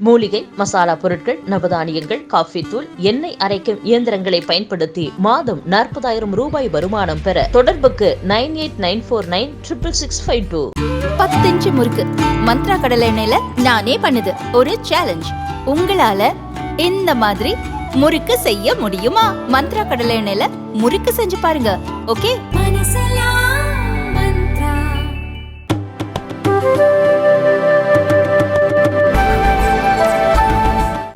மூலிகை மசாலா பொருட்கள் நவதானியங்கள் காஃபி தூள் எண்ணெய் அரைக்கும் இயந்திரங்களை பயன்படுத்தி மாதம் நாற்பதாயிரம் ரூபாய் வருமானம் பெற தொடர்புக்கு nine eight nine four nine triple six five two. பத்து இன்ச்சு முறுக்கு மந்த்ரா கடலை எண்ணெயில நானே பண்ணுது. ஒரு சேலஞ்ச் உங்களால இந்த மாதிரி முறுக்கு செய்ய முடியுமா? மந்த்ரா கடலை எண்ணெயில முறுக்கு செஞ்சு பாருங்க. ஓகே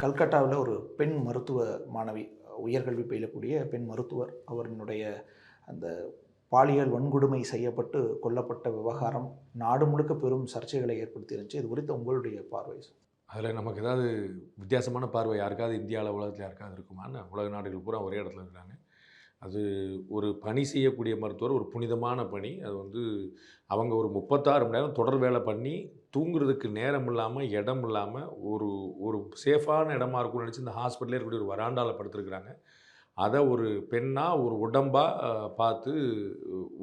கல்கட்டாவில் ஒரு பெண் மருத்துவ மாணவி உயர்கல்வி பயிலக்கூடிய பெண் மருத்துவர் அவரினுடைய அந்த பாலியல் வன்கொடுமை செய்யப்பட்டு கொல்லப்பட்ட விவகாரம் நாடு முழுக்க பெரும் சர்ச்சைகளை ஏற்படுத்தியிருந்துச்சு. இது குறித்து உங்களுடைய பார்வை அதில் நமக்கு ஏதாவது வித்தியாசமான பார்வை யாருக்காவது இந்தியாவில் உலகத்தில் யாருக்காவது இருக்குமான்னு? உலக நாடுகள் பூரா ஒரே இடத்துல இருக்காங்க அது ஒரு பணி செய்யக்கூடிய மருத்துவர் ஒரு புனிதமான பணி. அது வந்து அவங்க ஒரு முப்பத்தாறு மணி நேரம் தொடர் வேலை பண்ணி தூங்குறதுக்கு நேரம் இல்லாமல் இடம் இல்லாமல் ஒரு ஒரு சேஃபான இடமா இருக்கும்னு நினச்சி இந்த ஹாஸ்பிட்டலே இருக்கக்கூடிய ஒரு வராண்டாவில் படுத்துருக்குறாங்க. அதை ஒரு பெண்ணாக ஒரு உடம்பாக பார்த்து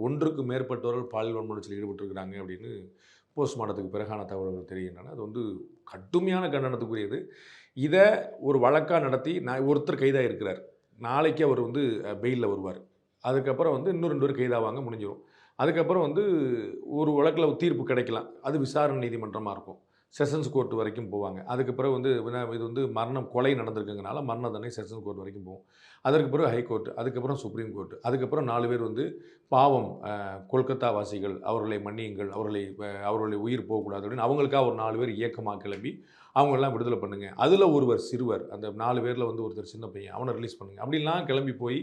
ஒன்றுக்கு மேற்பட்டவர்கள் பாலியல் வன்முறைச்சில் ஈடுபட்டிருக்கிறாங்க அப்படின்னு போஸ்ட்மார்ட்டத்துக்கு பிறகான தகவல்கள் தெரிகின்றன அது வந்து கடுமையான கண்டனத்துக்குரியது. இதை ஒரு வழக்காக நடத்தி நான் ஒருத்தர் கைதாக இருக்கிறார் நாளைக்கு அவர் வந்து பெயிலில் வருவார். அதுக்கப்புறம் வந்து இன்னும் ரெண்டு பேர் கைதாவாங்க முடிஞ்சிடும் அதுக்கப்புறம் வந்து ஒரு வழக்கில் தீர்ப்பு கிடைக்கலாம். அது விசாரணை நீதிமன்றமாக இருக்கும். செஷன்ஸ் கோர்ட் வரைக்கும் போவாங்க. அதுக்கு பிறகு வந்து இது வந்து மரணம் கொலை நடந்திருக்குங்கனால மரண தண்டனை செஷன்ஸ் கோர்ட் வரைக்கும் போகும். அதற்கு பிறகு ஹைகோர்ட் அதுக்கப்புறம் சுப்ரீம் கோர்ட் அதுக்கப்புறம் நாலு பேர் வந்து பாவம் கொல்கத்தா வாசிகள் அவர்களை மன்னியுங்கள் அவர்களை அவர்களை உயிர் போகக்கூடாது அப்படின்னு அவங்களுக்காக ஒரு நாலு பேர் இயக்கமாக கிளம்பி அவங்களெல்லாம் விடுதலை பண்ணுங்கள் அதில் ஒருவர் சிறுவர் அந்த நாலு பேரில் வந்து ஒருத்தர் சின்ன பையன் அவனை ரிலீஸ் பண்ணுங்கள் அப்படின்லாம் கிளம்பி போய்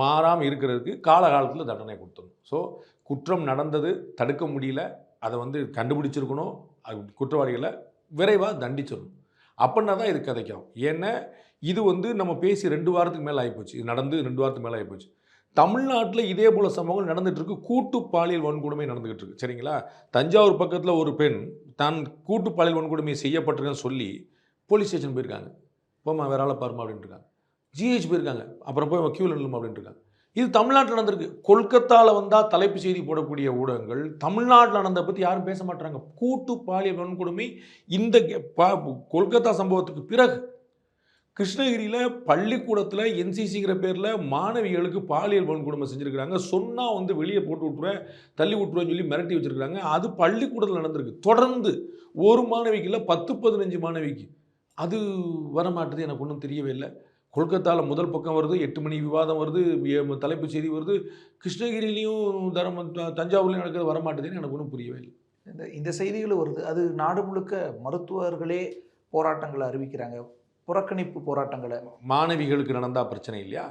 மாறாமல் இருக்கிறதுக்கு காலகாலத்தில் தண்டனை கொடுத்துடணும். ஸோ குற்றம் நடந்தது தடுக்க முடியல அதை வந்து கண்டுபிடிச்சிருக்கணும் அது குற்றவாளிகளை விரைவாக தண்டிச்சிடணும். அப்படின்னா தான் இது கதைக்கும். ஏன்னா இது வந்து நம்ம பேசி ரெண்டு வாரத்துக்கு மேலே ஆகிப்போச்சு இது நடந்து ரெண்டு வாரத்துக்கு மேலே ஆகிப்போச்சு தமிழ்நாட்டில் இதே போல் சம்பவங்கள் நடந்துகிட்ருக்கு இருக்கு. கூட்டு பாலியல் வன்கொடுமை நடந்துகிட்டு இருக்கு. சரிங்களா? தஞ்சாவூர் பக்கத்தில் ஒரு பெண் தான் கூட்டு பாலியல் வன்கொடுமை செய்யப்பட்டிருக்குன்னு சொல்லி போலீஸ் ஸ்டேஷன் போயிருக்காங்க. போமா வேற ஆளை பாருமா அப்படின்ட்டு இருக்காங்க. ஜிஹெச் போயிருக்காங்க அப்புறம் போய் கியூவில் நில்லுமா அப்படின்ட்டு இருக்காங்க. இது தமிழ்நாட்டில் நடந்திருக்கு. கொல்கத்தாவில் வந்தால் தலைப்பு செய்தி போடக்கூடிய ஊடகங்கள் தமிழ்நாட்டில் நடந்த பற்றி யாரும் பேச மாட்டாங்க கூட்டு பாலியல் வன்கொடுமை இந்த கே- கொல்கத்தா சம்பவத்துக்கு பிறகு கிருஷ்ணகிரியில் பள்ளிக்கூடத்தில் என்சிசிங்கிற பேரில் மாணவிகளுக்கு பாலியல் வன்கொடுமை செஞ்சுருக்கிறாங்க. சொன்னால் வந்து வெளியே போட்டு விட்ருவேன் தள்ளி விட்ருவேன்னு சொல்லி மிரட்டி வச்சுருக்கிறாங்க. அது பள்ளிக்கூடத்தில் நடந்திருக்கு. தொடர்ந்து ஒரு மாணவிக்கு இல்லை பத்து பதினஞ்சு மாணவிக்கு. அது வரமாட்டது எனக்கு ஒன்றும் தெரியவே இல்லை. கொல்கத்தாவில் முதல் பக்கம் வருது எட்டு மணி விவாதம் வருது தலைப்புச் செய்தி வருது. கிருஷ்ணகிரிலையும் தர்ம தஞ்சாவூர்லையும் நடக்கிறது வர மாட்டுதுன்னு எனக்கு ஒன்றும் புரியவே இல்லை. இந்த இந்த செய்திகளும் வருது. அது நாடு முழுக்க மருத்துவர்களே போராட்டங்களை அறிவிக்கிறாங்க. புறக்கணிப்பு போராட்டங்களை. மாணவிகளுக்கு நடந்தால் பிரச்சனை இல்லையா?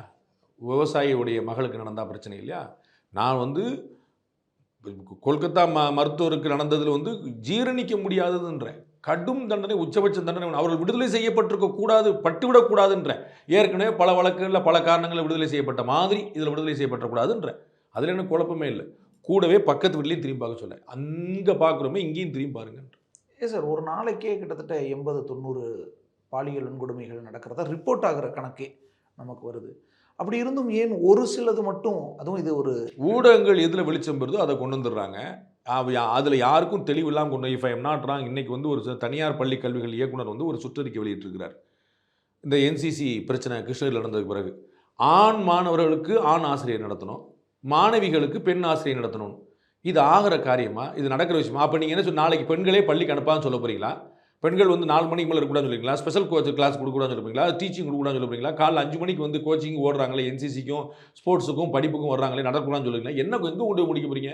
விவசாயியுடைய மகளுக்கு நடந்தால் பிரச்சனை இல்லையா? நான் வந்து கொல்கத்தா ம மருத்துவருக்கு நடந்ததில் வந்து ஜீரணிக்க முடியாததுன்றேன். கடும் தண்டனை உச்சபட்ச தண்டனை அவர்கள் விடுதலை செய்யப்பட்டிருக்க கூடாது பட்டுவிடக்கூடாதுன்றேன். ஏற்கனவே பல வழக்குகளில் பல காரணங்களில் விடுதலை செய்யப்பட்ட மாதிரி இதில் விடுதலை செய்யப்படக்கூடாதுன்றேன் அதில் எனக்கு குழப்பமே இல்லை. கூடவே பக்கத்து வீட்லேயும் திரும்பி பார்க்க சொல்ல அங்கே பார்க்குறோமே இங்கேயும் திரும்பி பாருங்க ஏ சார் ஒரு நாளைக்கே கிட்டத்தட்ட எண்பது தொண்ணூறு பாலியல் வன்கொடுமைகள் நடக்கிறதா ரிப்போர்ட் ஆகிற கணக்கே நமக்கு வருது. அப்படி இருந்தும் ஏன் ஒரு சிலது மட்டும் அதுவும் இது ஒரு ஊடகங்கள் எதில் வெளிச்சம் பெறுதோ அதை கொண்டு வந்துடுறாங்க. அதில் யாருக்கும் தெளிவு இல்லாமல் கொண்டு இப்போ எம் நாட் ராங் இன்றைக்கி வந்து ஒரு தனியார் பள்ளி கல்விகள் இயக்குனர் வந்து ஒரு சுற்றறிக்கை வெளியிட்டிருக்கிறார். இந்த என்சிசி பிரச்சனை கிருஷ்ணகிரியில் நடந்ததுக்கு பிறகு. ஆண் மாணவர்களுக்கு ஆண் ஆசிரியர் நடத்தணும். மாணவிகளுக்கு பெண் ஆசிரியர் நடத்தணும். இது ஆகிற காரியமாக இது நடக்கிற விஷயமா? அப்போ நீங்கள் என்ன சொல்லி நாளைக்கு பெண்களே பள்ளிக்கு அனுப்பான்னு சொல்ல போறீங்களா? பெண்கள் வந்து நாலு மணிக்கு மேலே இருக்கக்கூடாதுன்னு சொல்லுவீங்களா ஸ்பெஷல் கோச் கிளாஸ் கொடுக்கூடாதுன்னு சொல்லுவீங்களா டீச்சிங் கொடுக்கூடாதுன்னு சொல்லுவீங்களா காலைல அஞ்சு மணிக்கு வந்து கோச்சிங் ஓடுறாங்களே என்சிசிக்கும் ஸ்போர்ட்ஸுக்கும் படிப்புக்கும் வர்றாங்களே நடக்கூடாதுன்னு சொல்லுவீங்களா என்ன எங்கே கொண்டு போய் முடிக்க போறீங்க?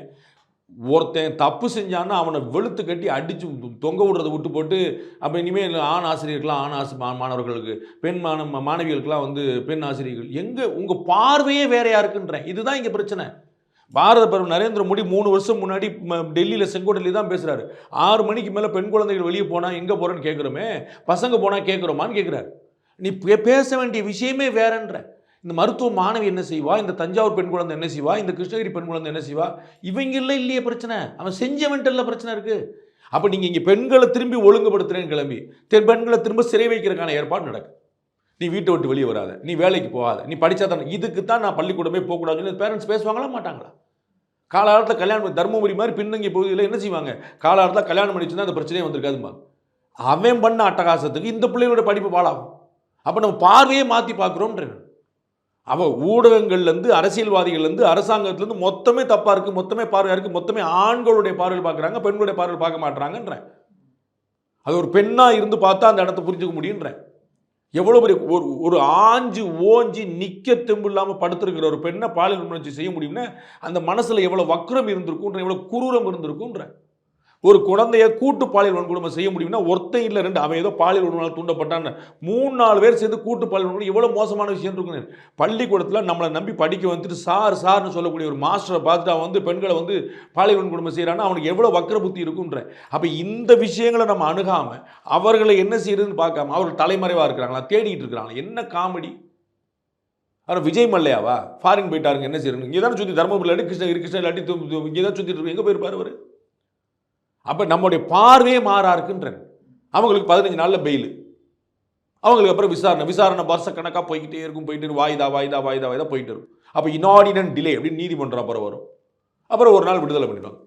ஒருத்தன் தப்பு செஞ்சான்னா அவனை வெளுத்து கட்டி அடித்து தொங்க விடுறதை விட்டு போட்டு அப்போ இனிமேல் ஆண் ஆசிரியர்கள்லாம் ஆண் ஆசி மாணவர்களுக்கு பெண் மாண மாணவிகளுக்கெல்லாம் வந்து பெண் ஆசிரியர்கள் எங்கே உங்கள் பார்வையே வேறையாக இருக்குன்றேன் இதுதான் இங்கே பிரச்சனை. பாரத பிரதமர் நரேந்திர மோடி மூணு வருஷம் முன்னாடி டெல்லியில் செங்கோட்டையில் தான் பேசுகிறாரு ஆறு மணிக்கு மேலே பெண் குழந்தைகள் வெளியே போனால் எங்கே போகிறேன்னு கேட்குறோமே பசங்க போனால் கேட்குறோமான்னு கேட்குறாரு நீ பேச வேண்டிய விஷயமே வேறன்ற இந்த மருத்துவ மாணவி என்ன செய்வா? இந்த தஞ்சாவூர் பெண் குழந்தை என்ன செய்வா? இந்த கிருஷ்ணகிரி பெண் குழந்தை என்ன செய்வா? இவங்கள இல்லையே பிரச்சனை. அவன் செஞ்சவன்ட்டல்ல பிரச்சனை இருக்குது அப்போ நீங்கள் இங்கே பெண்களை திரும்பி ஒழுங்குபடுத்துறேன்னு கிளம்பி தென் பெண்களை திரும்ப சிறை வைக்கிறதுக்கான ஏற்பாடு நடக்கும் நீ வீட்டை விட்டு வெளியே வராத. நீ வேலைக்கு போகாத. நீ படித்தா தானே. இதுக்கு தான் நான் பள்ளிக்கூடமே போகக்கூடாதுன்னு சொல்லி பேரண்ட்ஸ் பேசுவாங்களா மாட்டாங்களா? காலகாலத்தில் கல்யாணம் பண்ணி மாதிரி பின்னங்கி பகுதியில் என்ன செய்வாங்க? காலகாலத்தில் கல்யாணம் பண்ணி வச்சிருந்தா அந்த பிரச்சனையே வந்திருக்காதுமா அவன் பண்ண அட்டகாசத்துக்கு இந்த பிள்ளைகளோட படிப்பு பாழாகும். அப்போ நம்ம பார்வையே மாற்றி பார்க்குறோம்ன்ற அவள் ஊடகங்கள்லேருந்து அரசியல்வாதிகள்லேருந்து அரசாங்கத்துலேருந்து மொத்தமே தப்பாக இருக்குது மொத்தமே பார்வையாக இருக்குது மொத்தமே ஆண்களுடைய பார்வையில் பார்க்குறாங்க பெண்களுடைய பார்வையில் பார்க்க மாட்றாங்கன்ற. அது ஒரு பெண்ணாக இருந்து பார்த்தா அந்த இடத்த புரிஞ்சுக்க முடியுன்றேன் எவ்வளோ பெரிய ஒரு ஒரு ஆஞ்சு ஓஞ்சி நிற்க தெம்பு இல்லாமல் படுத்திருக்கிற ஒரு பெண்ணை பாலியல் உணர்ச்சி செய்ய முடியும்னா அந்த மனசில் எவ்வளோ வக்ரம் இருந்திருக்குன்ற எவ்வளோ குரூரம் இருந்திருக்குன்ற ஒரு குழந்தைய கூட்டு பாலியல் வன்கொடுமை செய்ய முடியும்னா ஒருத்தன் இல்லை ரெண்டு அவன் ஏதோ பாலியல் வன்கொடுமை தூண்டப்பட்டான்னு. மூணு நாலு பேர் சேர்ந்து கூட்டு பாலியல் வன்கொடுமை எவ்வளோ மோசமான விஷயம் இருக்குன்னு. பள்ளிக்கூடத்தில் நம்மளை நம்பி படிக்க வந்துட்டு சார் சார்னு சொல்லக்கூடிய ஒரு மாஸ்டரை பார்த்துட்டு அவன் வந்து பெண்களை வந்து பாலியல் வன்கொடுமை செய்கிறான்னா அவனுக்கு எவ்வளோ வக்கர புத்தி இருக்குன்ற. அப்போ இந்த விஷயங்களை நம்ம அணுகாமல் அவர்களை என்ன செய்யறதுன்னு பார்க்காம அவர்கள் தலைமறைவாக இருக்கிறாங்களா தேடிட்டு இருக்கிறாங்களா? என்ன காமெடி? அவர் விஜய் மல்லையாவா? ஃபாரின் போயிட்டாருங்க என்ன செய்யறது இங்கே தானே சுற்றி தர்மபுரியில் அடி கிருஷ்ணகிரி கிருஷ்ணகிரி அடி இங்கே தான் சுற்றிட்டு இருக்கு. எங்கே போயிருப்பார் அவர்? அப்போ நம்முடைய பார்வையே மாறா இருக்குன்ற அவங்களுக்கு பதினஞ்சு நாளில் பெயில் அவங்களுக்கு அப்புறம் விசாரணை விசாரணை வருஷக்கணக்காக போய்கிட்டே இருக்கும் போயிட்டு வாய்தா வாய்தா வாய்தா வாய்தா போயிட்டு இருக்கும் அப்போ இனாடினன் டிலே அப்படின்னு நீதிமன்றம் அப்புறம் வரும். அப்புறம் ஒரு நாள் விடுதலை பண்ணிடுவாங்க.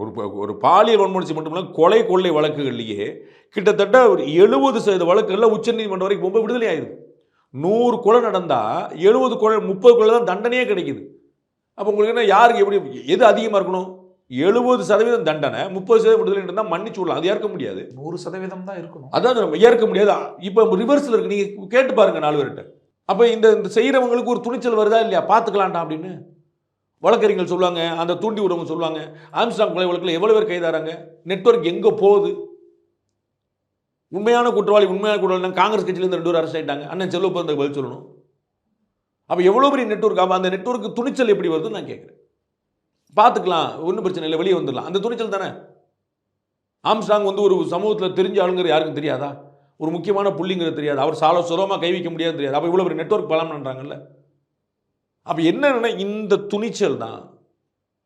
ஒரு ஒரு பாலியல் வன்முறை மட்டும் இல்லை கொலை கொள்ளை வழக்குகள்லேயே கிட்டத்தட்ட ஒரு எழுபது சதவீத வழக்குகளில் உச்சநீதிமன்றம் வரைக்கும் ரொம்ப விடுதலை ஆயிடுது. நூறு கொலை நடந்தால் எழுபது கொலை முப்பது கொலை தான் தண்டனையே கிடைக்குது. அப்போ உங்களுக்கு என்ன யாருக்கு எப்படி எது அதிகமாக இருக்கணும்? எழுபது சதவீதம் தண்டனை முப்பது சதவீதம் விடுதலை இருந்தால் மன்னிச்சு விடலாம். அது ஏற்க முடியாது. நூறு சதவீதம் தான் இருக்கணும். அதான் நம்ம ஏற்க முடியாது. இப்போ ரிவர்ஸில் இருக்கு. நீங்கள் கேட்டு பாருங்க நாலு பேர்கிட்ட அப்போ இந்த இந்த செய்கிறவங்களுக்கு ஒரு துணிச்சல் வருதா இல்லையா? பார்த்துக்கலாம்டா அப்படின்னு வழக்கறிஞர்கள் சொல்லுவாங்க அந்த தூண்டி விடுறவங்க சொல்லுவாங்க ஆம்ஸ்டாங் கொலை வழக்கில் எவ்வளோ பேர் கைதாராங்க நெட்வொர்க் எங்கே போகுது? உண்மையான குற்றவாளி உண்மையான குற்றவாளி காங்கிரஸ் கட்சியிலேருந்து ரெண்டு பேர் அரெஸ்ட் ஆயிட்டாங்க. அண்ணன் செல்வப்பந்தக்கு பதில் சொல்லணும். அப்போ எவ்வளோ பெரிய நெட்வொர்க்? அப்போ அந்த நெட்வொர்க்கு துணிச்சல் எப்படி வருதுன்னு நான் கேட்குறேன். பார்த்துக்கலாம் ஒன்றும் பிரச்சனை இல்லை வெளியே வந்துடலாம். அந்த துணிச்சல் தானே? ஆம்ஸ்டாங் வந்து ஒரு சமூகத்தில் தெரிஞ்ச ஆளுங்கிற யாருக்கும் தெரியாதா? ஒரு முக்கியமான புள்ளிங்கிறது தெரியாது. அவர் சால சுரமாக கை வைக்க முடியாது தெரியாது. அப்போ இவ்வளோ ஒரு நெட்வொர்க் பலம் பண்ணுறாங்கல்ல அப்போ என்னன்னா இந்த துணிச்சல் தான்.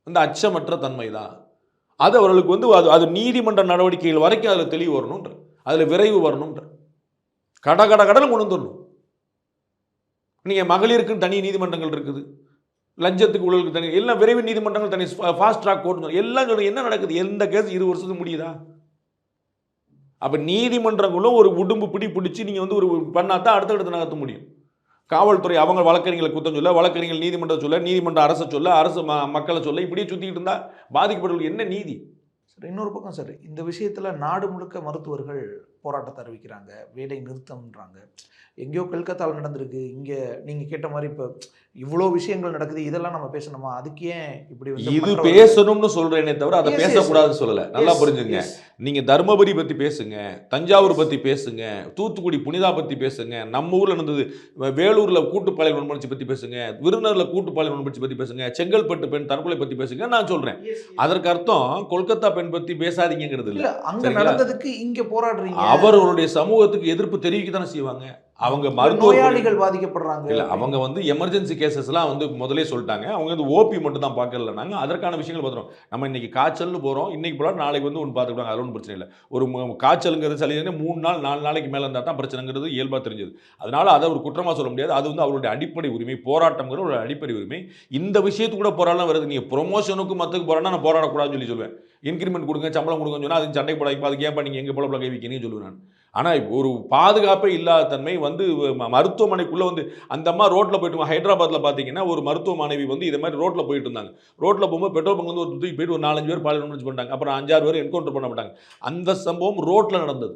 இந்த அச்சமற்ற தன்மை தான். அது அவர்களுக்கு வந்து அது அது நீதிமன்ற நடவடிக்கைகள் வரைக்கும் அதில் தெளிவு வரணுன்ற அதில் விரைவு வரணுன்ற கட கட கடலும் கொண்டு வந்துடணும். நீங்கள் மகளிருக்குன்னு தனி நீதிமன்றங்கள் இருக்குது. லஞ்சத்துக்கு ஊழலுக்கு தனி எல்லாம் விரைவு நீதிமன்றங்கள் தனி ஃபாஸ்ட் ட்ராக் கோர்ட் எல்லாம் சொல்லுங்க என்ன நடக்குது? எந்த கேஸ் இரு வருஷத்துக்கு முடியுதா? அப்போ நீதிமன்றங்களும் ஒரு உடும்பு பிடி பிடிச்சி நீங்கள் வந்து ஒரு பண்ணால் பண்ணாதான் அடுத்தடுத்து நகர்த்த முடியும். காவல்துறை அவங்க வழக்கறிஞர்களை குத்தம் சொல்ல வழக்கறிஞர்கள் நீதிமன்றம் சொல்ல நீதிமன்ற அரசை சொல்ல அரசு ம மக்களை சொல்ல இப்படியே சுற்றிக்கிட்டு இருந்தால் பாதிக்கப்பட்டவர்களுக்கு என்ன நீதி? சார் இன்னொரு பக்கம் சார் இந்த விஷயத்தில் நாடு முழுக்க மருத்துவர்கள் போராட்டத்தை அறிவிக்கிறாங்க வேலை நிறுத்தம்ன்றாங்க. எங்கேயோ கல்கத்தாவில் நடந்திருக்கு இங்கே நீங்கள் கேட்ட மாதிரி இப்போ இவ்வளோ விஷயங்கள் நடக்குது இதெல்லாம் நம்ம பேசணுமா? அதுக்கு ஏன் இப்படி இது பேசணும்னு சொல்றேனே தவிர அதை பேசக்கூடாதுன்னு சொல்லல. நல்லா புரிஞ்சுங்க. நீங்க தருமபுரி பத்தி பேசுங்க தஞ்சாவூர் பத்தி பேசுங்க தூத்துக்குடி புனிதா பத்தி பேசுங்க நம்ம ஊர்ல நடந்தது வேலூர்ல கூட்டுப்பாளையம் வன்முறை பத்தி பேசுங்க விருதுநகர்ல கூட்டுப்பாளையம் வன்முறை பத்தி பேசுங்க செங்கல்பட்டு பெண் தற்கொலை பத்தி பேசுங்க நான் சொல்றேன். அதற்கு அர்த்தம் கொல்கத்தா பெண் பத்தி பேசாதீங்கிறது இல்ல. அங்க? நடந்ததுக்கு இங்க போராடுறீங்க. அவர்களுடைய சமூகத்துக்கு எதிர்ப்பு தெரிவிக்க தானே செய்வாங்க? அவங்க நோயாளிகள் பாதிக்கப்படுறாங்க. இல்ல அவங்க வந்து எமர்ஜென்சி கேசஸ்லாம் வந்து முதலே சொல்லிட்டாங்க. அவங்க வந்து ஓபி மட்டும் தான் பார்க்கல நாங்க அதற்கான விஷயங்கள் பார்த்துறோம் நம்ம இன்னைக்கு காய்ச்சல்னு போறோம். இன்னைக்கு போல நாளைக்கு வந்து ஒன்று பார்த்துக்கிட்டாங்க. அது ஒன்றும் பிரச்சனை இல்லை. ஒரு காய்ச்சலுங்கிறது சளி மூணு நாள் நாலு நாளைக்கு மேலே இருந்தால் தான் பிரச்சனைங்கிறது இயல்பாக தெரிஞ்சது. அதனால அதை ஒரு குற்றமாக சொல்ல முடியாது. அது வந்து அவருடைய அடிப்படை உரிமை போராட்டம்ங்கிற ஒரு அடிப்படை உரிமை. இந்த விஷயத்துக்கு கூட போராடலாம் வருது. நீங்கள் ப்ரொமோஷனுக்கு மற்றக்கு போராடினா நான் போராடக்கூடாதுன்னு சொல்லி சொல்லுவேன். இன்க்ரிமெண்ட் கொடுங்க சம்பளம் கொடுங்கன்னு சொன்னால் அது சண்டை போடாது அதுக்கு ஏன் நீங்கள் எங்கே போல கை வைக்கிறீங்கன்னு சொல்லுவேன் நான். ஆனால் ஒரு பாதுகாப்பே இல்லாத தன்மை வந்து ம- மருத்துவமனைக்குள்ளே வந்து அந்த அம்மா ரோட்டில் போயிட்டு ஹைதராபாத்தில் பார்த்தீங்கன்னா ஒரு மருத்துவ மாணவி வந்து இது மாதிரி ரோட்டில் போயிட்டு இருந்தாங்க. ரோட்டில் போகும்போது பெட்ரோல் பங்கு வந்து ஒரு தூக்கி போயிட்டு ஒரு நாலஞ்சு பேர் பாலியல் வன்முறை பண்ணிட்டாங்க அப்புறம் அஞ்சாறு பேர் என்கவுண்டர் பண்ணப்பட்டாங்க அந்த சம்பவம் ரோட்டில் நடந்தது.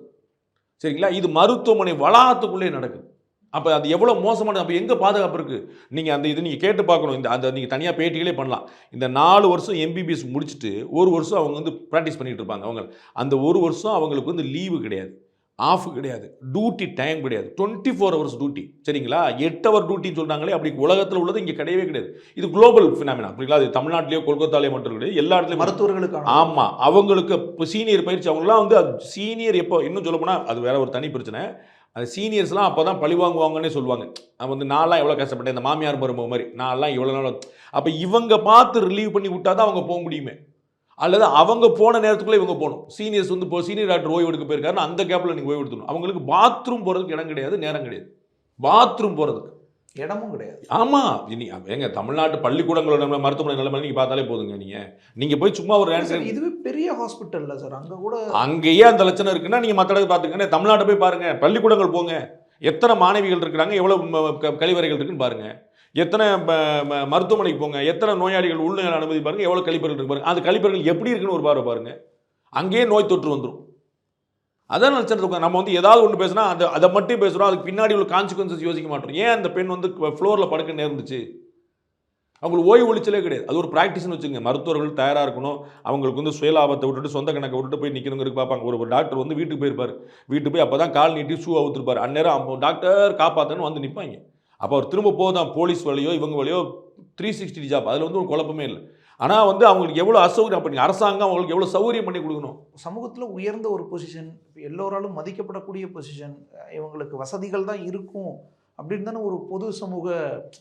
சரிங்களா? இது மருத்துவமனை வளாகத்துக்குள்ளே நடக்குது. அப்போ அது எவ்வளோ மோசமான அப்போ எங்கே பாதுகாப்பு இருக்குது நீங்கள் அந்த இது நீங்கள் கேட்டு பார்க்கணும் இந்த அந்த நீங்கள் தனியாக பேட்டிகளே பண்ணலாம். இந்த நாலு வருஷம் எம்பிபிஎஸ் முடிச்சுட்டு ஒரு வருஷம் அவங்க வந்து ப்ராக்டிஸ் பண்ணிகிட்டு இருப்பாங்க. அவங்க அந்த ஒரு வருஷம் அவங்களுக்கு வந்து லீவு கிடையாது. ஆஃப் கிடையாது. டியூட்டி டைம் கிடையாது. டுவெண்ட்டி ஃபோர் ஹவர்ஸ் டியூட்டி சரிங்களா? எட்டு ஹவர் டியூட்டின்னு சொல்கிறாங்களே அப்படி உலகத்தில் உள்ளது இங்கே கிடையவே கிடையாது. இது குளோபல் ஃபினாமினா அப்படிங்களா அது தமிழ்நாட்டிலேயோ கொல்கத்தாலேயோ மட்டும் கிடையாது எல்லா இடத்துலையும். மருத்துவர்களுக்கான. ஆமாம் அவங்களுக்கு இப்போ சீனியர் பயிற்சி அவங்களாம் வந்து சீனியர் எப்போ இன்னும் சொல்ல போனால் அது வேற ஒரு தனி பிரச்சனை. அது சீனியர்ஸ்லாம் அப்போ தான் பழி வாங்குவாங்கன்னே சொல்லுவாங்க. நான் வந்து நான்லாம் எவ்வளோ கஷ்டப்பட்டேன் இந்த மாமியார் மருமக மாதிரி. நான்லாம் இவ்வளோ நாள். அப்போ இவங்க பார்த்து ரிலீவ் பண்ணி விட்டா தான் அவங்க போக முடியுமே. அல்லது அவங்க போன நேரத்துக்குள்ளே இவங்க போகணும். சீனியர்ஸ் வந்து இப்போ சீனியர் டாக்டர் ஓய்வு எடுக்க போயிருக்காருன்னா அந்த கேப்பில் நீங்கள் ஓய்வு எடுத்துணும் அவங்களுக்கு பாத்ரூம் போகிறதுக்கு இடம் கிடையாது நேரம் கிடையாது. பாத்ரூம் போகிறதுக்கு இடமும் கிடையாது. ஆமா. இனி எங்க தமிழ்நாட்டு பள்ளிக்கூடங்களோட நம்ம மருத்துவமனை நிலைமை நீங்க பார்த்தாலே போதுங்க நீங்க. நீங்க போய் சும்மா ஒரு சார், இதுவே பெரிய ஹாஸ்பிட்டல்ல சார் அங்க கூட அங்கேயே அந்த லட்சணம் இருக்குன்னா நீங்க மற்ற இடத்துல பாத்துக்கங்க தமிழ்நாட்டை போய் பாருங்க. பள்ளிக்கூடங்கள் போங்க. எத்தனை மாணவிகள் இருக்கிறாங்க க- கழிவறைகள் இருக்குன்னு பாருங்க. எத்தனை ம- மருத்துவமனைக்கு போங்க எத்தனை நோயாளிகள் உள்ள அனுமதி பாருங்க எவ்வளோ கழிப்பறைகள் இருக்கு பாருங்கள் அந்த கழிப்பறைகள் எப்படி இருக்குன்னு ஒரு பார்வை பாருங்கள் அங்கேயே நோய் தொற்று வந்துடும் அதான் நினச்சிட்டு நம்ம வந்து ஏதாவது ஒன்று பேசுனா அதை அதை மட்டும் பேசுகிறோம் அதுக்கு பின்னாடி உள்ள கான்சிக்வன்சஸ் யோசிக்க மாட்டோம். ஏன் அந்த பெண் வந்து ஃப்ளோரில் படுக்க நேர்ந்துச்சு? அவங்களுக்கு ஓய்வு ஒழிச்சலே கிடையாது. அது ஒரு ப்ராக்டிஸ்னு வச்சுங்க மருத்துவர்கள் தயாராக இருக்கணும். அவங்களுக்கு வந்து சுயலாபத்தை விட்டுட்டு சொந்த கணக்கை விட்டுட்டு போய் நிற்கணுங்கிறது பார்ப்பாங்க. ஒரு டாக்டர் வந்து வீட்டுக்கு போயிருப்பார். வீட்டுக்கு போய் அப்போ தான் கால் நீட்டி ஷூ அவுத்துருப்பார். அந்நேரம் அப்போ டாக்டர் காப்பாற்றன்னு வந்து நிற்பாங்க அப்போ அவர் திரும்ப போதான் போலீஸ் வழியோ இவங்க வழியோ த்ரீ சிக்ஸ்டி ஜாப் அதில் வந்து ஒரு குழப்பமே இல்லை. ஆனால் வந்து அவங்களுக்கு எவ்வளோ அசௌகரியம் அப்படி அரசாங்கம் அவங்களுக்கு எவ்வளோ சௌகரியம் பண்ணி கொடுக்கணும்? சமூகத்துல உயர்ந்த ஒரு பொசிஷன் எல்லோராலும் மதிக்கப்படக்கூடிய பொசிஷன் இவங்களுக்கு வசதிகள் தான் இருக்கும் அப்படின்னு தானே ஒரு பொது சமூக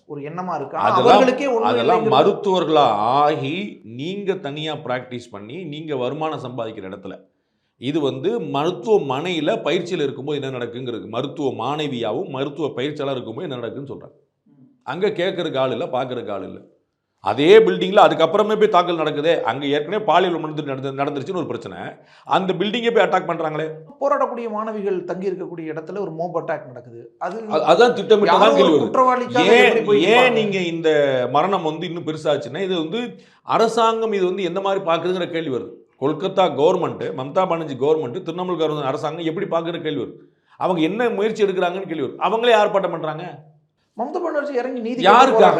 ஒரு எண்ணமா இருக்கு. அவர்களுக்கே அதெல்லாம் இல்லைங்கிறது- மருத்துவர்களா ஆகி நீங்க தனியா பிராக்டிஸ் பண்ணி நீங்க வருமானம் சம்பாதிக்கிற இடத்துல இது வந்து மருத்துவமனையில பயிற்சியில் இருக்கும்போது என்ன நடக்குங்கிறது? மருத்துவ மாணவியாவும் மருத்துவ பயிற்சியாளர் இருக்கும்போது என்ன நடக்குன்னு சொல்றாங்க. அங்க கேட்கறதுக்கு ஆள் இல்லை பார்க்கறதுக்கு ஆள் இல்லை. அதே பில்டிங்ல அதுக்கப்புறமே போய் தாக்கல் நடக்குதே. அங்க ஏற்கனவே பாலியல் மனித நடந்து நடந்துருச்சுன்னு ஒரு பிரச்சனை. அந்த பில்டிங்கை போய் அட்டாக் பண்றாங்களே. போராடக்கூடிய மாணவிகள் தங்கி இருக்கக்கூடிய இடத்துல ஒரு மோப் அட்டாக் நடக்குது. அது அது- அதான் திட்டமிட்டு யாரோ தான் ஒரு கேள்வி ஏன் எப்படி போய் ஏன் நிப்பாங்க? நீங்க இந்த மரணம் வந்து இன்னும் பெருசாச்சுன்னா இது வந்து அரசாங்கம் இது வந்து எந்த மாதிரி பார்க்குதுங்கிற கேள்வி வருது. Kolkata government Mamata Banerjee government Trinamool government அரசாங்கம் எப்படி பார்க்குற கேள்வி அவங்க என்ன முயற்சி எடுக்கிறாங்கன்னு கேள்வி வருது அவங்களே ஆர்ப்பாட்டம் பண்றாங்க. மம்தா பானர்ஜி இறங்கி நீதி யாருக்காக?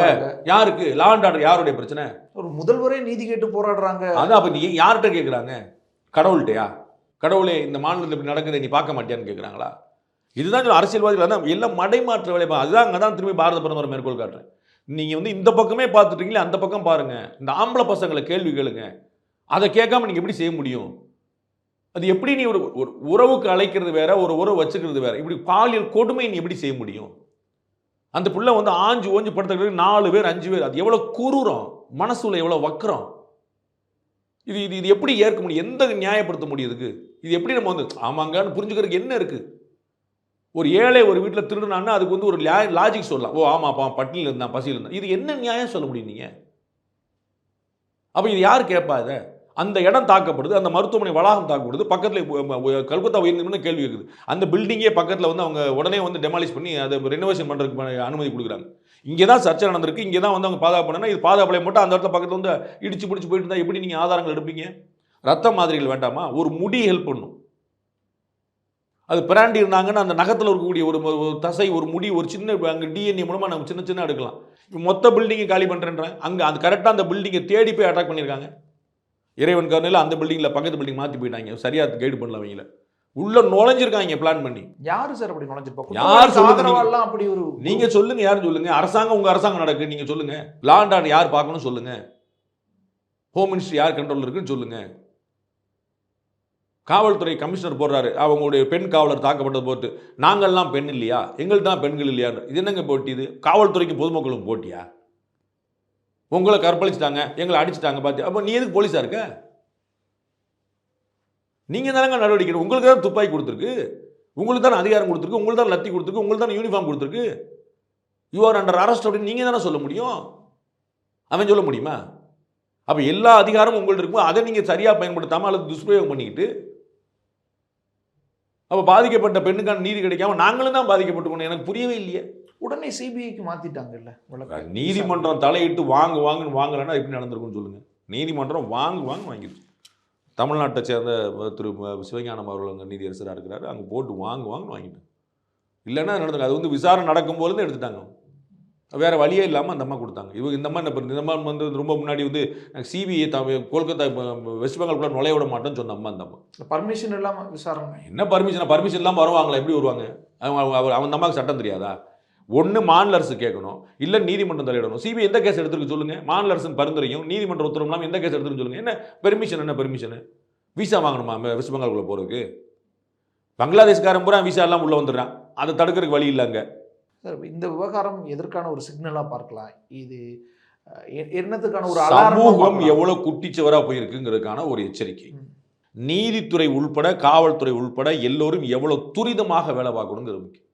யாருக்கு? லா அண்ட் ஆர்டர் யாருடைய பிரச்சனை? ஒரு முதல்வரே நீதி கேட்டு போராடுறாங்க. அதான் அப்ப நீ யார்கிட்ட கேட்குறாங்க கடவுள்கிட்டயா? கடவுளே இந்த மாநிலத்தில் இப்படி நடக்குது நீ பார்க்க மாட்டியான்னு கேட்குறாங்களா இதுதான் அரசியல்வாதிகள். அதான் எல்லாம் மடைமாற்ற வேலை அதுதான் அங்கே தான் திரும்பி பாரத பிரதமர் மேற்கோள் காட்டுறேன். நீங்கள் வந்து இந்த பக்கமே பார்த்துட்டீங்களே அந்த பக்கம் பாருங்க. இந்த ஆம்பளை பசங்களை கேள்வி கேளுங்க. அதை கேட்காம நீங்கள் எப்படி செய்ய முடியும்? அது எப்படி நீ ஒரு ஒரு உறவுக்கு அழைக்கிறது வேற ஒரு உறவு வச்சுக்கிறது வேற? இப்படி பாலியல் கொடுமை நீ எப்படி செய்ய முடியும்? அந்த பிள்ளை வந்து ஆஞ்சு ஓஞ்சு படுத்துக்கிறது நாலு பேர் அஞ்சு பேர். அது எவ்வளோ குரூரம்? மனசுல எவ்வளோ வக்கரம்? இது இது இது எப்படி ஏற்க முடியும்? எந்த நியாயப்படுத்த முடியுதுக்கு இது எப்படி நம்ம வந்து ஆமாங்கன்னு புரிஞ்சுக்கிறதுக்கு என்ன இருக்குது ஒரு ஏழை ஒரு வீட்டில் திருடுனான்னா அதுக்கு வந்து ஒரு லாஜிக் சொல்லலாம். ஓ ஆமாப்பா பட்டினியில் இருந்தான் பசியில் இருந்தான். இது என்ன நியாயம் சொல்ல முடியும் நீங்கள் அப்போ இது யார் கேட்பா இதை? அந்த இடம் தாக்கப்படுது அந்த மருத்துவமனை வளாகம் தாக்கப்படுது பக்கத்தில் கல்கத்தா உயர்நீதிமன்றம் கேள்வி இருக்குது அந்த பில்டிங்கே பக்கத்தில் வந்து அவங்க உடனே வந்து டெமாலிஷ் பண்ணி அதை ரெனோவேஷன் பண்ணுறதுக்கு அனுமதி கொடுக்குறாங்க. இங்கே தான் சர்ச்சை நடந்திருக்கு இங்கே தான் வந்து அவங்க பாதுகாப்பு பண்ணனா இது பாதுகாப்பு மட்டும் அந்த இடத்துல பக்கத்தில் வந்து இடிச்சு பிடிச்சி போயிட்டு இருந்தால் எப்படி நீங்கள் ஆதாரங்கள் எடுப்பீங்க? ரத்த மாதிரிகள் வேண்டாமா? ஒரு முடி ஹெல்ப் பண்ணும். அது பிராண்டி இருந்தாங்கன்னா அந்த நகத்தில் இருக்கக்கூடிய ஒரு தசை ஒரு முடி ஒரு சின்ன அங்கே டிஎன்ஏ மூலமாக நம்ம சின்ன சின்ன எடுக்கலாம். மொத்த பில்டிங்கை காலி பண்ணுறேன்றேன் அங்கே அது கரெக்டாக அந்த பில்டிங்கை தேடி போய் அட்டாக் பண்ணியிருக்காங்க இறைவன் கருணையில் அந்த பில்டிங்கில் பக்கத்து பில்டிங் மாற்றி போயிட்டாங்க. சரியாக கைடு பண்ணல அவங்கள. உள்ள நுழைஞ்சிருக்காங்க பிளான் பண்ணி. யாரு சார் அப்படி நுழைஞ்சிருப்பா யார் ஆதரவாலாம் அப்படி ஒரு நீங்க சொல்லுங்க யாரும் சொல்லுங்க? அரசாங்கம் உங்க அரசாங்கம் நடக்கு நீங்க சொல்லுங்க. லா அண்ட் ஆர்டர் யார் பார்க்கணும் சொல்லுங்க. ஹோம் மினிஸ்ட்ரி யார் கண்ட்ரோல் இருக்குன்னு சொல்லுங்க. காவல்துறை கமிஷனர் போடுறாரு. அவங்களுடைய பெண் காவலர் தாக்கப்பட்டது போட்டு நாங்கள்லாம் பெண் இல்லையா? எங்கள்ட்ட தான் பெண்கள் இல்லையா இது என்னங்க போட்டி இது? காவல்துறைக்கு பொதுமக்களும் போட்டியா? உங்களை கற்பழிச்சிட்டாங்க எங்களை அடிச்சிட்டாங்க பார்த்து அப்போ நீ எதுக்கு போலீஸாக இருக்க? நீங்கள் தானங்க நடவடிக்கை உங்களுக்கு தான் துப்பாக்கி கொடுத்துருக்கு. உங்களுக்கு தான் அதிகாரம் கொடுத்துருக்கு. உங்களுக்கு தான் லத்தி கொடுத்துருக்கு. உங்களுக்கு தான் யூனிஃபார்ம் கொடுத்துருக்கு. யூ ஆர் அண்டர் அரெஸ்ட் அப்படின்னு நீங்கள் தானே சொல்ல முடியும்? அவன் சொல்ல முடியுமா? அப்போ எல்லா அதிகாரமும் உங்கள்ட்ட இருக்கும் அதை நீங்கள் சரியாக பயன்படுத்தாமல் அல்லது துஷ்பிரயோகம் பண்ணிக்கிட்டு அப்போ பாதிக்கப்பட்ட பெண்ணுக்கான நீதி கிடைக்காம நாங்களும் தான் பாதிக்கப்பட்டுக்கணும். எனக்கு புரியவே இல்லையே. உடனே சிபிஐக்கு மாத்திட்டாங்கல்ல வழக்கு. நீதிமன்றம் தலையிட்டு வாங்கு வாங்குன்னு வாங்கலைன்னா எப்படி நடந்திருக்கும்னு சொல்லுங்க. நீதிமன்றம் வாங்கு வாங்க வாங்கிடுச்சு. தமிழ்நாட்டை சேர்ந்த திரு சிவஞானம் அவர்கள் அங்கே நீதியரசராக இருக்கிறாரு. அங்கே போட்டு வாங்கு வாங்குன்னு வாங்கிட்டாங்க இல்லைன்னா நடந்திருக்கு? அது வந்து விசாரணை நடக்கும்போது எடுத்துட்டாங்க. வேற வழியே இல்லாமல் அந்த அம்மா கொடுத்தாங்க. இவங்க இந்த மாதிரி இப்ப இந்த அம்மா வந்து ரொம்ப முன்னாடி வந்து சிபிஐ கொல்கத்தா இப்ப வெஸ்ட் பெங்கால்குள்ள நுழைய விட மாட்டேன்னு சொன்ன அம்மா அந்த அம்மா. பர்மிஷன் இல்லாம விசாரணை. என்ன பர்மிஷன் பர்மிஷன் இல்லாமல் வருவாங்களா? எப்படி வருவாங்க? அவங்க அவங்க- அவன் அம்மாவுக்கு சட்டம் தெரியாதா? ஒன்று மாநில அரசு கேட்கணும் இல்லை நீதிமன்றம் தலையிடணும். சிபிஐ எந்த கேஸ் எடுத்துருக்கு சொல்லுங்க? மாநில அரசின் பரிந்துரையும் நீதிமன்ற உத்தரவு இல்லாமல் எந்த கேஸ் எடுத்துருக்கு சொல்லுங்க. என்ன பெர்மிஷன் என்ன பெர்மிஷன் விசா வாங்கணுமா? வெஸ்ட் பெங்கால்குள்ளே போகிறதுக்கு பங்களாதேஷ்காரன் பூரா விசா எல்லாம் உள்ளே வந்துடுறான். அதை தடுக்கிறதுக்கு வழி இல்லைங்க சார் இந்த விவகாரம் எதற்கான ஒரு சிக்னலா பார்க்கலாம்? இது என்னத்துக்கான ஒரு சமூகம் பார்க்கலாம். எவ்வளவு குட்டிச்சுவரா போயிருக்குங்கிறதுக்கான ஒரு எச்சரிக்கை. நீதித்துறை உள்பட காவல்துறை உள்பட எல்லோரும் எவ்வளவு துரிதமாக வேலை பார்க்கணுங்கிறது முக்கியம்.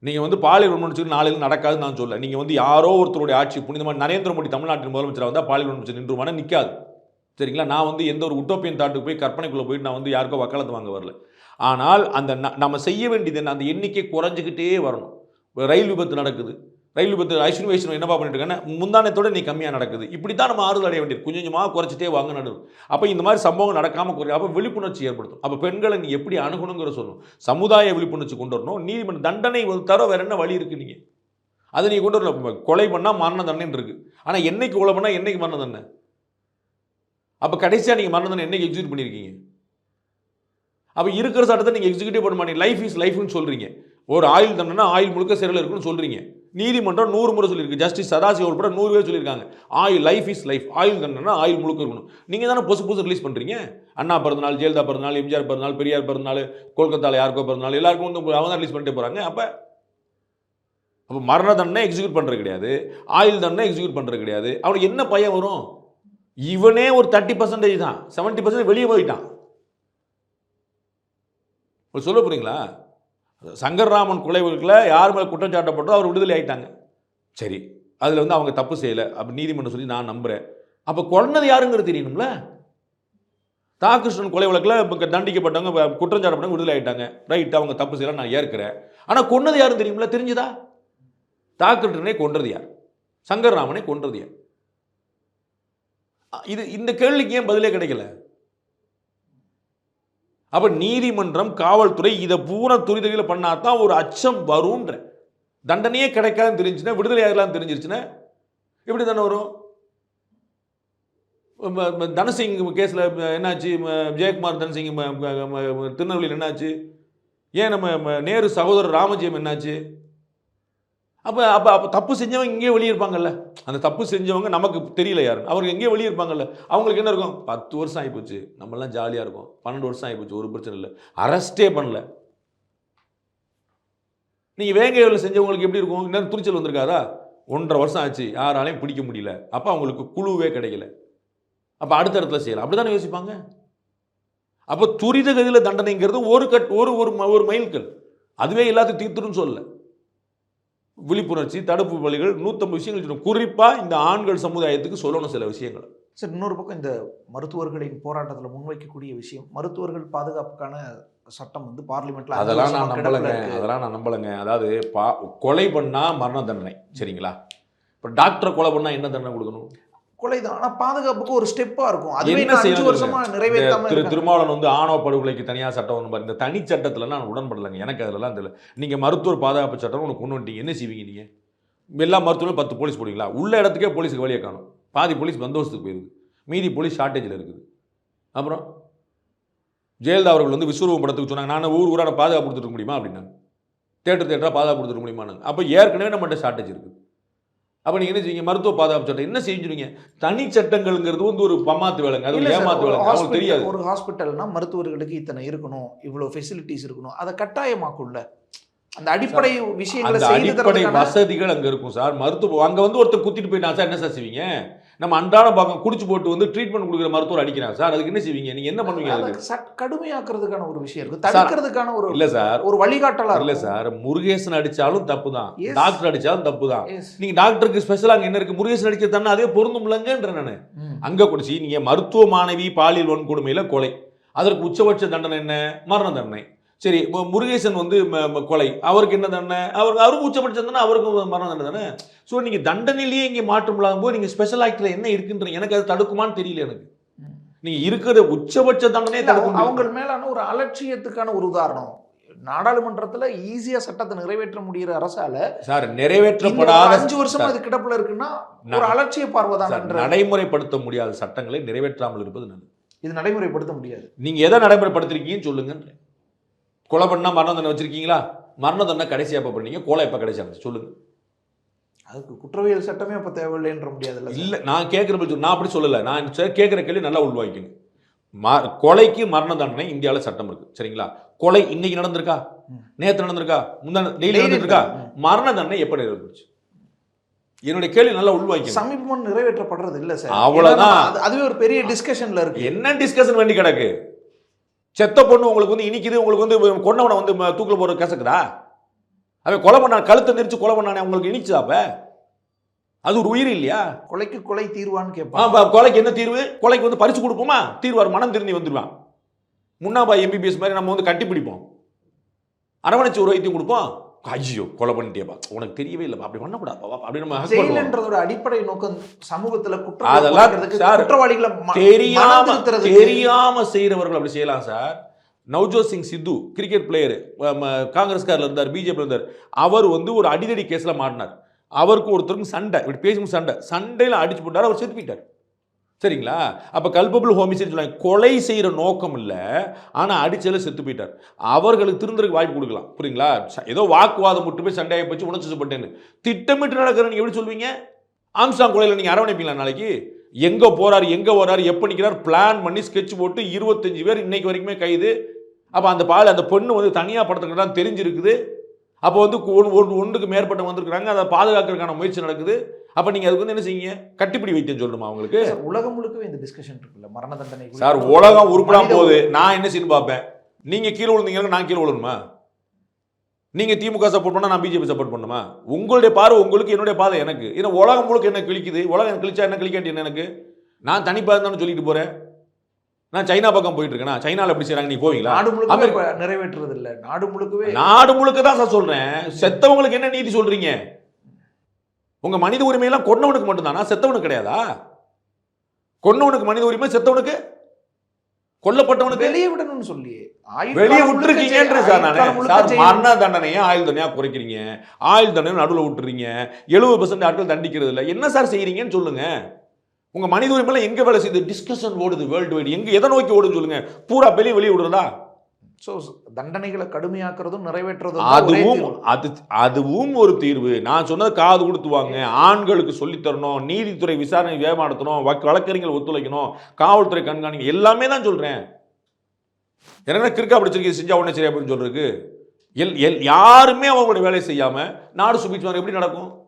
நீங்கள் வந்து பாலியல் வன்முறை சொல்லி நாளையில் நடக்காதுன்னு நான் சொல்ல நீங்கள் வந்து யாரோ ஒருத்தருடைய ஆட்சி புனிதமாக நரேந்திர மோடி தமிழ்நாட்டின் முதலமைச்சராக வந்தால் பாலியல் வன்முறை நின்றுமான நிற்காது சரிங்களா? நான் வந்து எந்த ஒரு உட்டோப்பியன் தாட்டுக்கு போய் கற்பனைக்குள்ளே போயிட்டு நான் வந்து யாருக்கோ வக்காலத்து வாங்க வரல. ஆனால் அந்த ந- நம்ம செய்ய வேண்டியது என்ன? அந்த எண்ணிக்கை குறைஞ்சிக்கிட்டே வரணும். ரயில் விபத்து நடக்குது. ரயில் விபத்து ஐஸ்வரி வைஷ்ணவ் என்னப்பா பண்ணிட்டு இருக்காங்கன்னா முந்தானத்தோட நீ கம்மியாக நடக்குது. இப்படி தான் நம்ம ஆறுதல் அடைய வேண்டியது. கொஞ்சம் கொஞ்சமாக குறைச்சிட்டே வாங்க நடுவு அப்போ இந்த மாதிரி சம்பவம் நடக்காமல் குறை அப்போ விழிப்புணர்ச்சி ஏற்படுத்தும். அப்போ பெண்களை நீ எப்படி அணுகணுங்கிற சொல்லணும் சமுதாய விழிப்புணர்ச்சி கொண்டு வரணும். நீதிமன்ற தண்டனை வந்து தவிர வேற என்ன வழி இருக்குது நீங்கள் அதை நீ கொண்டு வரல கொலை பண்ணால் மரண தண்டனை இருக்குது ஆனால் என்னைக்கு கொலை பண்ணால் என்னைக்கு மரண தண்டனை? அப்போ கடைசியாக நீங்கள் மரண தண்டனை என்னைக்கு எக்ஸிக்யூட் பண்ணியிருக்கீங்க அப்போ இருக்கிற சட்டத்தை நீங்கள் எக்ஸிக்யூட்டிவ் பண்ண மாட்டீங்க. லைஃப் இஸ் லைஃப்னு சொல்கிறீங்க ஒரு ஆயுள் தண்டனை ஆயுள் முழுக்க சிறையில் இருக்குன்னு சொல்கிறீங்க நீதிமன்றம் நூறு முறை சொல்லியிருக்கு. ஜஸ்டிஸ் சதாசிவ உட்பட நூறு பேர் சொல்லியிருக்காங்க. ஆயில் லைஃப் இஸ் லைஃப் ஆயில் தண்டனை ஆயில் முழுக்க இருக்கணும். நீங்கள் தானே புதுசு புதுசு ரிலீஸ் பண்ணுறீங்க அண்ணா பிறந்தநாள் ஜெயலலிதா பிறந்தநாள் எம்ஜிஆர் பிறந்தநாள் பெரியார் பிறந்தநாள் கொல்கத்தாவில் யாருக்கோ பிறந்தநாள் எல்லாருக்கும் வந்து அவங்க தான் ரிலீஸ் பண்ணிட்டு போகிறாங்க அப்போ அப்போ மரண தண்டனை எக்ஸிக்யூட் பண்ணுறது கிடையாது. ஆயுள் தண்டனை எக்ஸிக்யூட் பண்ணுறது கிடையாது. அவனுக்கு என்ன பையன் வரும்? இவனே ஒரு தேர்ட்டி பர்சன்டேஜ் தான். செவன்ட்டி பர்சன்டேஜ் வெளியே போயிட்டான். சொல்ல போகிறீங்களா சங்கர்ராமன் கொலை வழக்கில் யார் மேலே குற்றம் சாட்டப்பட்டோ அவர் விடுதலை ஆயிட்டாங்க. சரி அதில் வந்து அவங்க தப்பு செய்யலை. அப்போ நீதிமன்றம் சொல்லி நான் நம்புகிறேன் அப்போ கொன்னது யாருங்கிறது தெரியணும்ல? தாகிருஷ்ணன் கொலை வழக்கில் இப்போ தண்டிக்கப்பட்டவங்க குற்றம் சாட்டப்பட்டவங்க விடுதலை ஆகிட்டாங்க ரைட் அவங்க தப்பு செய்யலை நான் ஏற்கிறேன். ஆனால் கொன்னது யாரும் தெரியும்ல? தெரிஞ்சுதா? தாக்கிருஷ்ணனை கொன்றது யார்? சங்கர்ராமனை கொன்றது யார்? இது இந்த கேள்விக்கு ஏன் பதிலே கிடைக்கல? அப்போ நீதிமன்றம் காவல்துறை இதை பூரா துரிதகையில் பண்ணாதான் ஒரு அச்சம் வரும்ன்ற. தண்டனையே கிடைக்காதுன்னு தெரிஞ்சுன்னா விடுதலை ஆகலாம்னு தெரிஞ்சிருச்சுன்னா எப்படி தானே வரும்? தனசிங் கேஸில் என்னாச்சு? ஜெயக்குமார் தனசிங் திருநெல்வேலியில் என்னாச்சு? ஏன் நம்ம ம- நேரு சகோதரர் ராமஜெயம் என்னாச்சு? அப்போ அப்போ அப்போ தப்பு செஞ்சவங்க இங்கேயே வெளியிருப்பாங்கல்ல? அந்த தப்பு செஞ்சவங்க நமக்கு தெரியல யாரும் அவருக்கு எங்கேயே வெளியே இருப்பாங்கல்ல அவங்களுக்கு என்ன இருக்கும்? பத்து வருஷம் ஆகிப்போச்சு நம்மளாம் ஜாலியாக இருக்கும். பன்னெண்டு வருஷம் ஆகிப்போச்சு ஒரு பிரச்சனை இல்லை. அரெஸ்டே பண்ணல. நீங்கள் வேங்கையில் செஞ்சவங்களுக்கு எப்படி இருக்கும்? இன்னும் துணிச்சல் வந்திருக்காரா ஒன்றரை வருஷம் ஆச்சு. யாராலையும் பிடிக்க முடியல. அப்போ அவங்களுக்கு குழுவே கிடைக்கல. அப்போ அடுத்த இடத்துல செய்யலாம். அப்படி தானே யோசிப்பாங்க? அப்போ துரித கதியில் தண்டனைங்கிறது ஒரு கட் ஒரு ஒரு ம- ஒரு மைல்கல். அதுவே எல்லாத்தையும் தீர்த்துருன்னு சொல்லலை. விழிப்புணர்ச்சி தடுப்பு வழிகள் நூற்றம்பது விஷயங்கள் சொல்லணும் குறிப்பாக இந்த ஆண்கள் சமுதாயத்துக்கு சொல்லணும் சில விஷயங்கள். சார் இன்னொரு பக்கம் இந்த மருத்துவர்களின் போராட்டத்தில் முன்வைக்கக்கூடிய விஷயம் மருத்துவர்கள் பாதுகாப்புக்கான சட்டம் வந்து பார்லிமெண்ட்ல அஞ்சு அதெல்லாம் நான் நம்பலைங்க. அதெல்லாம் நான் நம்பலைங்க. அதாவது பா கொலை பண்ணா மரண தண்டனை சரிங்களா? இப்போ டாக்டரை கொலை பண்ணா என்ன தண்டனை கொடுக்கணும்? கொலைதான். ஆனா பாதுகாப்புக்கு ஒரு ஸ்டெப்பா இருக்கும். அதுவே அஞ்சு வருஷமா நிறைவேற்றாம திரு. திருமாவளவன் வந்து ஆணவ படுகொலைக்கு தனியாக சட்டம் ஒன்று பாரு இந்த தனி சட்டத்தில் நான் உடன்படலைங்க. எனக்கு அதெல்லாம் தெரியல. நீங்கள் மருத்துவர் பாதுகாப்பு சட்டம் ஒன்று கொண்டு வந்துட்டீங்க. என்ன செய்வீங்க நீங்கள் எல்லா மருத்துவரும் பத்து போலீஸ் போடுவீங்களா? உள்ள இடத்துக்கே போலீஸுக்கு வழியை காணும். பாதி போலீஸ் பந்தோபஸ்துக்கு போயிருது. மீதி போலீஸ் ஷார்ட்டேஜில் இருக்குது. அப்புறம் ஜெயலலிதா அவர்கள் வந்து விஸ்வரூபம் படத்துக்கு சொன்னாங்க நான் ஊர் ஊரான பாதுகாப்பு கொடுத்துருக்க முடியுமா? அப்படின்னாங்க. தேட்டர் தேட்டராக பாதுகாப்பு கொடுத்துருக்க முடியுமான்னு. அப்போ ஏற்கனவே நம்மகிட்ட ஷார்ட்டேஜ் இருக்குது. அப்போ நீங்கள் என்ன செய்வீங்க? மருத்துவ பாதுகாப்பு சட்டம். என்ன செஞ்சுருவீங்க தனி சட்டங்கள்ங்கிறது வந்து ஒரு பம்மாத்து வேலைங்க. அது ஒரு ஏமாத்து வேலைங்க. அவங்களுக்கு தெரியாது. ஒரு ஹாஸ்பிட்டல்னா மருத்துவர்களுக்கு இத்தனை இருக்கணும் இவ்வளவு ஃபெசிலிட்டிஸ் இருக்கணும் அதை கட்டாயமாக்கும்ல. அந்த அடிப்படை விஷயங்களை அடிப்படை வசதிகள் அங்க இருக்கும் சார். மருத்துவ அங்க வந்து ஒருத்தர் குத்திட்டு போயிட்டான் சார் என்ன சார் செய்வீங்க? நம்ம அன்றாட பார்க்க குடிச்சு போட்டு வந்து ட்ரீட்மெண்ட் கொடுக்குற மருத்துவர் அடிக்கிறாங்க சார் அதுக்கு என்ன செய்வீங்க? நீங்க என்ன பண்ணுவீங்க அதுக்கு? கடுமையாக்குறதுக்கான ஒரு விஷயம் இருக்கு. சார், தடுக்கிறதுக்கான ஒரு இல்ல சார். ஒரு வழிகாட்டலா இல்ல. சார் முருகேசன் அடிச்சாலும் தப்பு தான். டாக்டர் அடிச்சாலும் தப்பு தான். நீங்க டாக்டருக்கு ஸ்பெஷலா அங்க என்ன இருக்கு? முருகேசன் தானே அதே பொருந்தும்லங்கன்ற நானு. ம். அங்க குடிச்சு நீங்க மருத்துவ மாணவி பாலியல் வன்கொடுமையில கொலை. அதற்கு உச்சபட்ச தண்டனை என்ன? மரண தண்டனை. சரி முருகேசன் வந்து கொலை. அவருக்கு என்ன தண்டனை? அவருக்கு அவருக்கு உச்சபட்ச தண்டனை அவருக்கும் மரண தண்டனை தானே? ஸோ நீங்க தண்டனையிலேயே இங்கே மாற்றம் இல்லாத போது நீங்க ஸ்பெஷல் ஆக்டில் என்ன இருக்குன்ற எனக்கு அது தடுக்குமான்னு தெரியல எனக்கு. ம். நீங்க இருக்கிற உச்சபட்ச தண்டனையே இல்ல, தடுக்க அவங்க- மேலான ஒரு அலட்சியத்துக்கான ஒரு உதாரணம். நாடாளுமன்றத்துல ஈஸியா சட்டத்தை நிறைவேற்ற முடியிற அரசால சார் நிறைவேற்றப்படாத அஞ்சு வருஷமா இது கிடப்புல இருக்குன்னா ஒரு அலட்சிய பார்வைதான் நடைமுறைப்படுத்த முடியாத சட்டங்களை நிறைவேற்றாமல் இருப்பது நல்லது. இது நடைமுறைப்படுத்த முடியாது. நீங்க எதை நடைமுறைப்படுத்திருக்கீங்கன்னு சொல்லுங்க கொலை பண்ணா மரண தண்டனை வச்சிருக்கீங்களா? மரண தண்டனை கடைசி எப்ப பண்ணீங்க. கொலை எப்ப கடைசி ஆச்சு சொல்லுங்க. அதுக்கு குற்றவியல் சட்டமே அப்ப தேவையில்லைன்ற முடியாதுல்ல சார்? இல்ல நான் கேட்கிற பதில் நான் அப்படி சொல்லல. நான் கேட்கிற கேள்வி நல்லா உள்வாங்கிக்கணும். ம- கொலைக்கு மரண தண்டனை இந்தியாவில் சட்டம் இருக்கு. சரிங்களா? கொலை இன்னைக்கு நடந்திருக்கா. நேத்து நடந்திருக்கா? முந்தான டெய்லி நடந்திருக்கா. மரண தண்டனை எப்ப நிறைவேறுச்சு? என்னுடைய கேள்வி நல்லா உள்வாங்கிக்கணும். சமீபமா நிறைவேற்றப்படுறது இல்ல சார். அது- அதுவே ஒரு பெரிய டிஸ்கஷன்ல இருக்கு. என்ன டிஸ்கஷன் வேண்டி கிடக்கு? செத்த பொண்ணு உங்களுக்கு வந்து இனிக்குது உங்களுக்கு வந்து கொண்டவனை வந்து தூக்குல போற கசக்குதா? அவன் கொலை பண்ணான் கழுத்தை நெரிச்சு கொலை பண்ணானே உங்களுக்கு இனிச்சுதா அப்ப? அது ஒரு உயிர் இல்லையா? கொலைக்கு கொலை தீர்வான்னு ப- கொலைக்கு என்ன தீர்வு? கொலைக்கு வந்து பரிசு கொடுப்போமா? தீர்வார் மனம் திரும்பி வந்துடுவான் முன்னாபா எம்பிபிஎஸ் மாதிரி நம்ம வந்து கட்டி பிடிப்போம். அரவணைச்சு ஒரு வைத்தியம் கொடுப்போம். ஐயோ கொலை பண்ணிட்டேப்பா உனக்கு தெரியவே இல்லைப்பா அப்படி பண்ணக்கூடாதுப்பா அப்படி நம்ம. ஜெயிலன்றதோட அடிப்படை நோக்கம் சமூகத்துல குற்றம் அதெல்லாம் குற்றவாளிகளை தெரியாம. தெரியாம செய்யறவர்கள் அப்படி செய்யலாம் sir. Navjot Singh Sidhu cricket player காங்கிரஸ்காரில் இருந்தார் பிஜேபி இருந்தார். அவர் வந்து ஒரு அடிதடி கேஸ்ல மாட்டினார். அவருக்கு ஒருத்தருக்கும் சண்டை இப்படி பேசும் சண்டை. சண்டையில அடிச்சு போட்டார் அவர் செத்து போயிட்டார். சரிங்களா? அப்போ கல்பபிள் ஹோமிசைட் சொல்லுவாங்க கொலை செய்கிற நோக்கம் இல்லை. ஆனால் அடிச்சல செத்து போயிட்டார். அவர்களுக்கு திருந்தருக்கு வாய்ப்பு கொடுக்கலாம். புரியுங்களா? ச- ஏதோ வாக்குவாதம் மட்டும் போய் சண்டையை வச்சு உணர்ச்சிப்பட்டேன்னு திட்டமிட்டு நடக்கிற நீங்கள் எப்படி சொல்வீங்க? ஆம்சாங் கொலையில் நீங்கள் அரவணைப்பீங்களா நாளைக்கு? எங்கே போகிறார் எங்கே வராரு எப்போ நிற்கிறார் பிளான் பண்ணி ஸ்கெட்ச் போட்டு இருபத்தஞ்சு பேர் இன்னைக்கு வரைக்குமே கைது. அப்போ அந்த பால் அந்த பொண்ணு வந்து தனியாக படத்துக்கு தான் தெரிஞ்சிருக்குது. அப்போ வந்து ஒன்று ஒன்றுக்கு மேற்பட்ட வந்திருக்கிறாங்க. அதை பாதுகாக்கிறதுக்கான முயற்சி நடக்குது. அப்போ நீங்கள் அதுக்கு வந்து என்ன செய்யுங்க கட்டிப்பிடி வைத்தியம் சொல்லணுமா அவங்களுக்கு உலகம் முழுக்கவே இந்த டிஸ்கஷன் இருக்குல்ல மரண தண்டனை. சார் உலகம் உருப்படாம போகுது. நான் என்ன செய்யணும் பார்ப்பேன்? நீங்கள் கீழே விழுந்தீங்கன்னா நான் கீழே விழணுமா? நீங்கள் திமுக சப்போர்ட் பண்ணா நான் பிஜேபி சப்போர்ட் பண்ணுமா உங்களுடைய பார்வை உங்களுக்கு என்னுடைய பாதை எனக்கு. ஏன்னா உலகம் முழுக்க என்ன கிழிக்குது? உலகம் எனக்கு கிழிச்சா என்ன கிழிக்காட்டி என்ன எனக்கு? நான் தனிப்பாக இருந்தாலும் சொல்லிட்டு போகிறேன் நான் சைனா பக்கம் போயிட்டு இருக்கேனா? சைனால எப்படி செய்றாங்க? நீ போவீங்களா? நாடு முழுக்க அமெரிக்கா- நிறைவேற்றுறது இல்ல. நாடு முழுக்கவே நாடு முழுக்க தான் சார் சொல்றேன். செத்தவங்களுக்கு என்ன நீதி சொல்றீங்க? உங்க மனித உரிமையெல்லாம் கொன்னவனுக்கு மட்டும்தானா? செத்தவனுக்கு கிடையாதா? கொன்னவனுக்கு மனித உரிமை செத்தவனுக்கு? கொல்லப்பட்டவனுக்கு? வெளியே விடணும்னு சொல்லி. வெளியே விட்டுருக்கீங்கன்ற சார் நானு. சார். மரண தண்டனையை ஆயுள் தண்டனையா குறைக்கிறீங்க. ஆயுள் தண்டனை நடுவில் விட்டுறீங்க. எழுபது பர்சன்ட் ஆட்கள் தண்டிக்கிறது இல்லை. என்ன சார் செய்றீங்கன்னு சொல்லுங்க. உங்க மனித உரிமையில எங்க வேலை செய்யுது? டிஸ்கஷன் ஓடுது வேர்ல்டு வைடு எங்க எதை நோக்கி ஓடுன்னு சொல்லுங்க. பூரா வெளியே வெளியே விடுறதா? So, தண்டனைகளை கடுமையாக்குறதும் நிறைவேற்றுறதும் அதுவும். அது அதுவும் ஒரு தீர்வு. நான் சொன்னது காது கொடுத்து வாங்க ஆண்களுக்கு சொல்லித் தரணும் நீதித்துறை விசாரணை வேகமாடுத்தணும் வழக்கு- வழக்கறிஞர்கள் ஒத்துழைக்கணும் காவல்துறை கண்காணிக்க எல்லாமே தான் சொல்றேன். என்ன கிறுக்கா பிடிச்சிருக்கு செஞ்சா உடனே சரியா போயின்னு சொல்றதுக்கு? எல் எல் யாருமே அவங்களுடைய வேலையை செய்யாம நாடு சுபிச்சு எப்படி நடக்கும்?